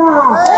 না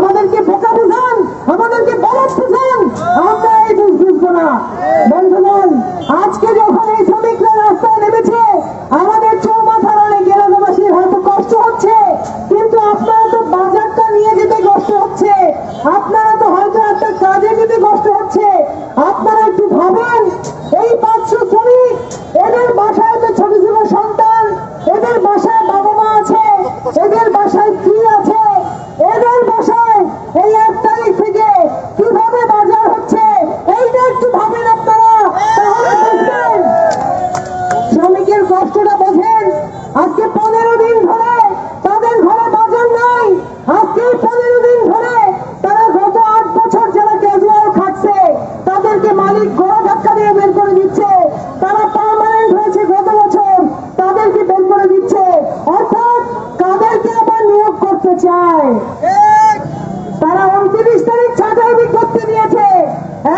আমাদেরকে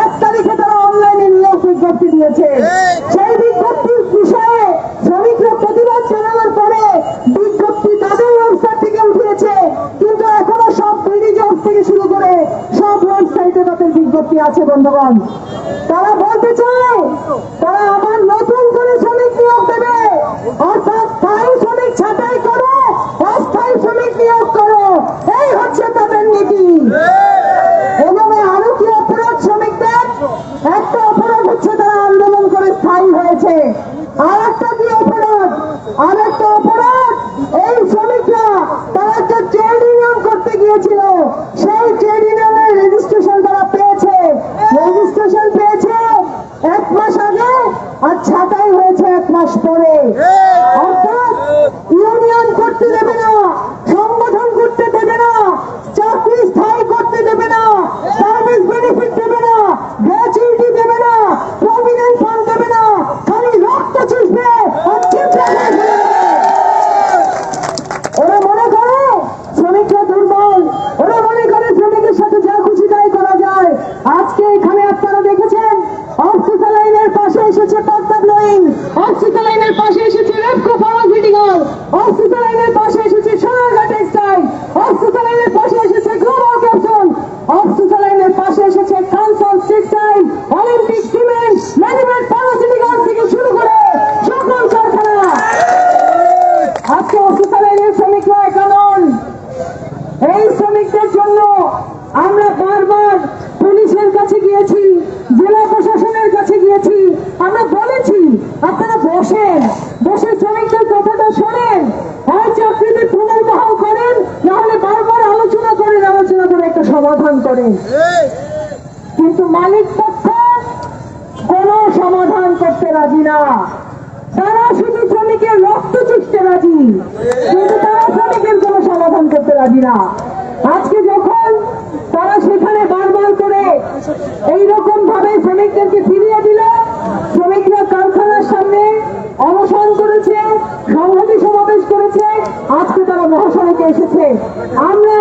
এক তারিখে তারা অনলাইনে নিয়োগ বিজ্ঞপ্তি দিয়েছে। সেই বিজ্ঞপ্তির বিষয়ে শ্রমিকরা প্রতিবাদ জানানোর পরে বিজ্ঞপ্তি তাদের ওয়েবসাইট থেকে উঠিয়েছে। কিন্তু এখনও সব বিডি জব থেকে শুরু করে সব ওয়েবসাইটে তাদের বিজ্ঞপ্তি আছে বন্ধুগণ। তারা বলতে চায় তারা আমার নতুন হচ্ছে তারা আন্দোলন করে স্থায়ী হয়েছে। আর একটা কি অপরাধ? আর একটা অপরাধ? এই শ্রমিকরা তারা একটা ট্রেড ইউনিয়ন করতে গিয়েছিল। সেই Oh, সমাধান করে কিন্তু মালিক পক্ষ কোন সমাধান করতে রাজি না। তারা শুধু শ্রমিকের রক্ত চুষতে রাজি। কিন্তু তারা শ্রমিকের কোন সমাধান করতে রাজি না। আজকে যখন তারা সেখানে বারবার করে এইরকম ভাবে শ্রমিকদেরকে ফিরিয়ে দিল, শ্রমিকরা কারখানার সামনে অনশন করেছে, সংহতি সমাবেশ করেছে, আজকে তারা মহাসড়কে এসেছে। আমরা